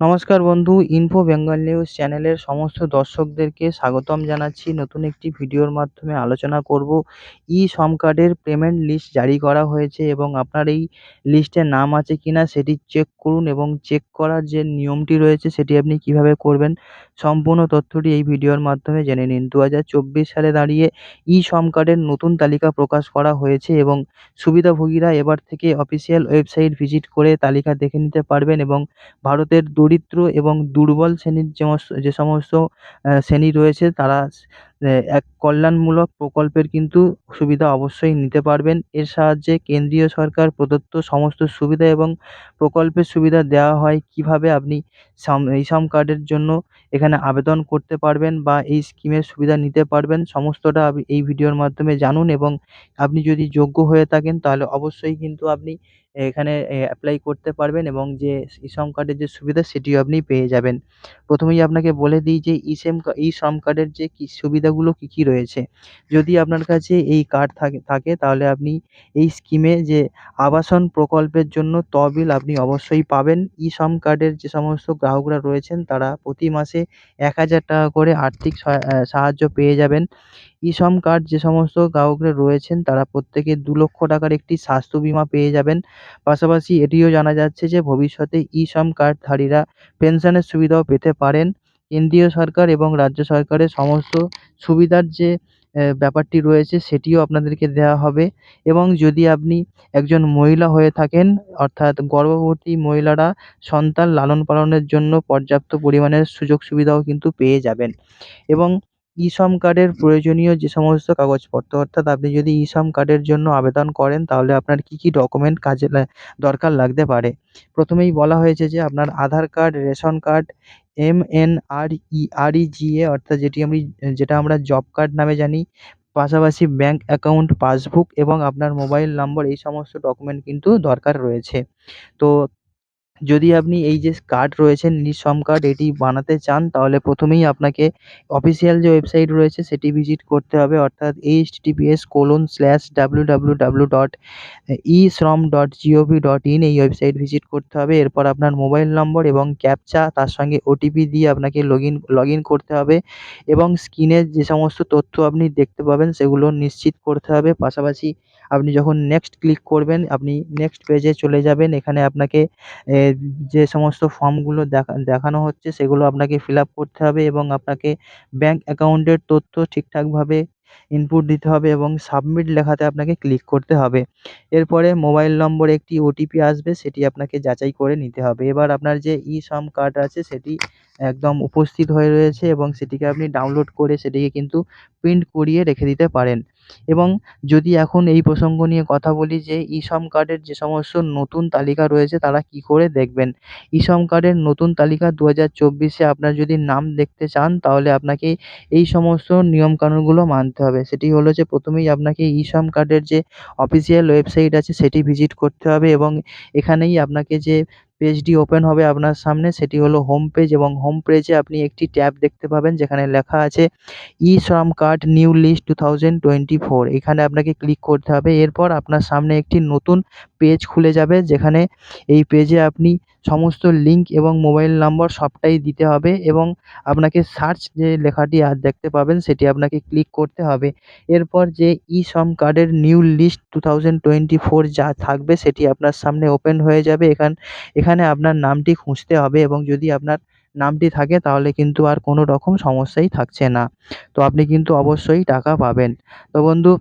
নমস্কার বন্ধু info Bengal news চ্যানেলের সমস্ত দর্শকদেরকে স্বাগতম জানাচ্ছি। নতুন একটি ভিডিওর মাধ্যমে আলোচনা করব। ই শ্রম কার্ডের পেমেন্ট লিস্ট জারি করা হয়েছে এবং আপনার এই লিস্টে নাম আছে কিনা সেটি চেক করুন এবং চেক করার যে নিয়মটি রয়েছে সেটি আপনি কীভাবে করবেন সম্পূর্ণ তথ্যটি এই ভিডিওর মাধ্যমে জেনে নিন। দু হাজার চব্বিশ সালে দাঁড়িয়ে ই শ্রম কার্ডের নতুন তালিকা প্রকাশ করা হয়েছে এবং সুবিধাভোগীরা এবার থেকে অফিসিয়াল ওয়েবসাইট ভিজিট করে তালিকা দেখে নিতে পারবেন এবং ভারতের দরিদ্র এবং দুর্বল শ্রেণির যে সমস্ত শ্রেণি রয়েছে তারা এক কল্যাণমূলক প্রকল্পের কিন্তু সুবিধা অবশ্যই নিতে পারবেন। এর সাহায্যে কেন্দ্রীয় সরকার প্রদত্ত সমস্ত সুবিধা এবং প্রকল্পের সুবিধা দেওয়া হয়। কীভাবে আপনি এই শ্রম কার্ডের জন্য এখানে আবেদন করতে পারবেন বা এই স্কিমের সুবিধা নিতে পারবেন, সমস্তটা এই ভিডিওর মাধ্যমে জানুন এবং আপনি যদি যোগ্য হয়ে থাকেন তাহলে অবশ্যই কিন্তু আপনি এখানে অ্যাপ্লাই করতে পারবেন এবং যে ই শ্রম কার্ডের যে সুবিধা সেটিও আপনি পেয়ে যাবেন। প্রথমেই আপনাকে বলে দিই যে ই শ্রম ই শ্রম কার্ডের যে কী সুবিধাগুলো কী কী রয়েছে? যদি আপনার কাছে এই কার্ড থাকে থাকে তাহলে আপনি এই স্কিমে যে আবাসন প্রকল্পের জন্য তহবিল আপনি অবশ্যই পাবেন। ই শ্রম কার্ডের যে সমস্ত গ্রাহকরা রয়েছেন তারা প্রতি মাসে এক হাজার টাকা করে আর্থিক সাহায্য পেয়ে যাবেন। ই শ্রম কার্ড যে সমস্ত গ্রাহকরা রয়েছেন তারা প্রত্যেকে দু লক্ষ টাকার একটি স্বাস্থ্য বিমা পেয়ে যাবেন। পাশাপাশি এটিও জানা যাচ্ছে যে ভবিষ্যতে ই শ্রম কার্ডধারীরা পেনশনের সুবিধাও পেতে পারেন। কেন্দ্রীয় সরকার এবং রাজ্য সরকারের সমস্ত সুবিধার যে ব্যাপারটি রয়েছে সেটিও আপনাদেরকে দেওয়া হবে। এবং যদি আপনি একজন মহিলা হয়ে থাকেন, অর্থাৎ গর্ভবতী মহিলারা সন্তান লালন পালনের জন্য পর্যাপ্ত পরিমাণের সুযোগ সুবিধাও কিন্তু পেয়ে যাবেন। এবং ই শ্রম কার্ডের প্রয়োজনীয় যে সমস্ত কাগজপত্র, অর্থাৎ আপনি যদি ই শ্রম কার্ডের জন্য আবেদন করেন, তাহলে আপনার কী কী ডকুমেন্ট কাজে দরকার লাগতে পারে? প্রথমেই বলা হয়েছে যে, আপনার Aadhaar card, ration card MNREGA অর্থাৎ যেটি আমি, যেটা আমরা জব কার্ড নামে জানি, পাশাপাশি ব্যাঙ্ক অ্যাকাউন্ট পাসবুক এবং আপনার মোবাইল নম্বর এই সমস্ত ডকুমেন্ট কিন্তু দরকার রয়েছে। তো যদি আপনি এই যে কার্ড রয়েছে নিঃশ্রম কার্ড এটি বানাতে চান, তাহলে প্রথমেই আপনাকে অফিসিয়াল যে ওয়েবসাইট রয়েছে, সেটি ভিজিট করতে হবে। অর্থাৎ HTTPS colon slash W W W dot E Shram dot GOV dot in এই ওয়েবসাইট ভিজিট করতে হবে। এরপর আপনার মোবাইল নম্বর এবং ক্যাপচা তার সঙ্গে ওটিপি দিয়ে আপনাকে লগ ইন লগ ইন করতে হবে এবং স্ক্রিনে যে সমস্ত তথ্য আপনি দেখতে পাবেন, সেগুলো নিশ্চিত করতে হবে। পাশাপাশি আপনি যখন নেক্সট ক্লিক করবেন, আপনি নেক্সট পেজে চলে যাবেন। এখানে আপনাকে যে সমস্ত ফর্মগুলো দেখা, দেখানো হচ্ছে, সেগুলো আপনাকে ফিল আপ করতে হবে এবং আপনাকে ব্যাঙ্ক অ্যাকাউন্টের তথ্য ঠিকঠাকভাবে ইনপুট দিতে হবে এবং সাবমিট লেখাতে আপনাকে ক্লিক করতে হবে। এরপরে মোবাইল নম্বরে একটি ওটিপি আসবে, সেটি আপনাকে যাচাই করে নিতে হবে। এবার আপনার যে ই শ্রম কার্ড আছে, সেটি একদম উপস্থিত হয়ে রয়েছে এবং সেটিকে আপনি ডাউনলোড করে সেটিকে কিন্তু প্রিন্ট করিয়ে রেখে দিতে পারেন। এবং যদি এখন এই প্রসঙ্গ নিয়ে কথা বলি যে ই শ্রম কার্ডের যে সমস্ত নতুন তালিকা রয়েছে, তারা কী করে দেখবেন? ই শ্রম কার্ডের নতুন তালিকা দু হাজার চব্বিশে আপনার যদি নাম দেখতে চান, তাহলে আপনাকে এই সমস্ত নিয়মকানুনগুলো মানতে হবে। সেটি হলো যে প্রথমেই আপনাকে ই শ্রম কার্ডের যে অফিসিয়াল ওয়েবসাইট আছে, সেটি ভিজিট করতে হবে এবং এখানেই আপনাকে যে পেজটি ওপেন হবে আপনার সামনে, সেটি হলো হোম পেজ এবং হোম পেজে আপনি একটি ট্যাব দেখতে পাবেন, যেখানে লেখা আছে, E Shram card new list two thousand twenty four এখানে আপনাকে ক্লিক করতে হবে, এরপর আপনার সামনে একটি নতুন পেজ খুলে যাবে, যেখানে এই পেজে আপনি সমস্ত লিঙ্ক এবং মোবাইল নম্বর সবটাই দিতে হবে এবং আপনাকে সার্চ যে লেখাটি আর দেখতে পাবেন, সেটি আপনাকে ক্লিক করতে হবে। এরপর যে ই শ্রম কার্ডের new list two thousand twenty four যা থাকবে, সেটি আপনার সামনে ওপেন হয়ে যাবে, এখান এখানে আপনার নামটি খুঁজতে হবে এবং যদি আপনার নামটি থাকে তাহলে কিন্তু আর কোনো রকম সমস্যাই থাকছে না। তো আপনি কিন্তু অবশ্যই টাকা পাবেন। তো বন্ধু,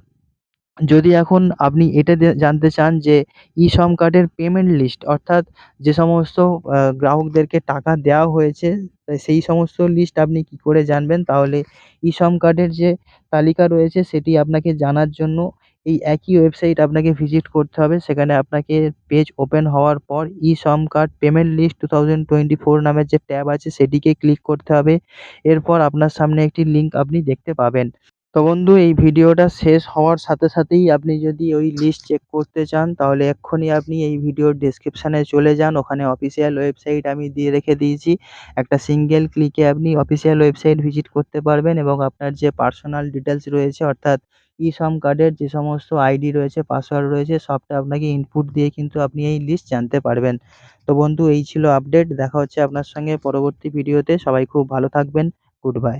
যদি এখন আপনি এটা জানতে চান যে ই শ্রম কার্ডের পেমেন্ট লিস্ট অর্থাৎ যে সমস্ত গ্রাহকদেরকে টাকা দেওয়া হয়েছে সেই সমস্ত লিস্ট আপনি কী করে জানবেন? তাহলে ই শ্রম কার্ডের যে তালিকা রয়েছে সেটি আপনাকে জানার জন্য এই একই ওয়েবসাইট আপনাকে ভিজিট করতে হবে। সেখানে আপনাকে পেজ ওপেন হওয়ার পর E Shram card payment list two thousand twenty four নামের যে ট্যাব আছে, সেটিকে ক্লিক করতে হবে। এরপর আপনার সামনে একটি লিঙ্ক আপনি দেখতে পাবেন। তো বন্ধু, এই ভিডিওটা শেষ হওয়ার সাথে সাথেই আপনি যদি ওই লিস্ট চেক করতে চান, তাহলে এক্ষুনি আপনি এই ভিডিওর ডেসক্রিপশানে চলে যান। ওখানে অফিসিয়াল ওয়েবসাইট আমি দিয়ে রেখে দিয়েছি। একটা সিঙ্গেল ক্লিকে আপনি অফিসিয়াল ওয়েবসাইট ভিজিট করতে পারবেন এবং আপনার যে পার্সোনাল ডিটেলস রয়েছে, অর্থাৎ ই-শ্রম কার্ডের যে সমস্ত আইডি রয়েছে পাসওয়ার্ড রয়েছে, সবটা আপনাকে ইনপুট দিয়ে কিন্তু আপনি এই লিস্ট জানতে পারবেন। তো বন্ধু, এই ছিল আপডেট দেখা হচ্ছে আপনার সঙ্গে পরবর্তী ভিডিও -তে। সবাই খুব ভালো থাকবেন। Good bye